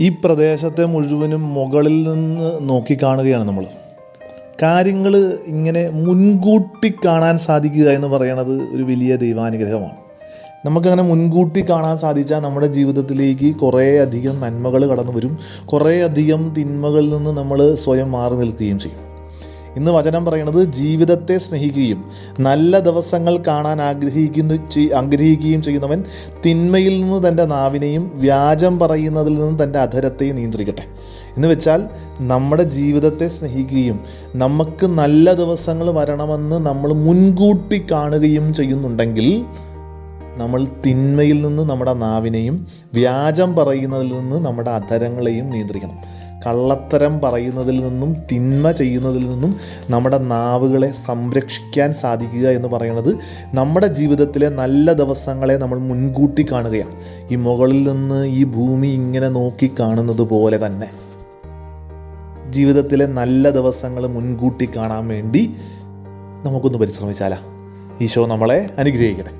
ഈ പ്രദേശത്തെ മുഴുവനും മുകളിൽ നിന്ന് നോക്കിക്കാണുകയാണ് നമ്മൾ. കാര്യങ്ങൾ ഇങ്ങനെ മുൻകൂട്ടി കാണാൻ സാധിക്കുക എന്ന് പറയുന്നത് ഒരു വലിയ ദൈവാനുഗ്രഹമാണ്. നമുക്കങ്ങനെ മുൻകൂട്ടി കാണാൻ സാധിച്ചാൽ നമ്മുടെ ജീവിതത്തിലേക്ക് കുറേയധികം നന്മകൾ കടന്നു വരും കുറേയധികം തിന്മകളിൽ നിന്ന് നമ്മൾ സ്വയം മാറി നിൽക്കുകയും ചെയ്യും. ഇന്ന് വചനം പറയുന്നത് ജീവിതത്തെ സ്നേഹിക്കുകയും നല്ല ദിവസങ്ങൾ കാണാൻ ആഗ്രഹിക്കുന്നു ആഗ്രഹിക്കുകയും ചെയ്യുന്നവൻ തിന്മയിൽ നിന്ന് തന്റെ നാവിനെയും വ്യാജം പറയുന്നതിൽ നിന്ന് തന്റെ അധരത്തെയും നിയന്ത്രിക്കട്ടെ. എന്ന് വെച്ചാൽ നമ്മുടെ ജീവിതത്തെ സ്നേഹിക്കുകയും നമുക്ക് നല്ല ദിവസങ്ങൾ വരണമെന്ന് നമ്മൾ മുൻകൂട്ടി കാണുകയും ചെയ്യുന്നുണ്ടെങ്കിൽ നമ്മൾ തിന്മയിൽ നിന്ന് നമ്മുടെ നാവിനെയും വ്യാജം പറയുന്നതിൽ നിന്ന് നമ്മുടെ അധരങ്ങളെയും നിയന്ത്രിക്കണം. കള്ളത്തരം പറയുന്നതിൽ നിന്നും തിന്മ ചെയ്യുന്നതിൽ നിന്നും നമ്മുടെ നാവുകളെ സംരക്ഷിക്കാൻ സാധിക്കുക എന്ന് പറയുന്നത് നമ്മുടെ ജീവിതത്തിലെ നല്ല ദിവസങ്ങളെ നമ്മൾ മുൻകൂട്ടി കാണുകയാണ്. ഈ മുകളിൽ നിന്ന് ഈ ഭൂമി ഇങ്ങനെ നോക്കി കാണുന്നത് പോലെ തന്നെ. ജീവിതത്തിലെ നല്ല ദിവസങ്ങൾ മുൻകൂട്ടി കാണാൻ വേണ്ടി നമുക്കൊന്ന് പരിശ്രമിച്ചാലാ. ഈശോ നമ്മളെ അനുഗ്രഹിക്കട്ടെ.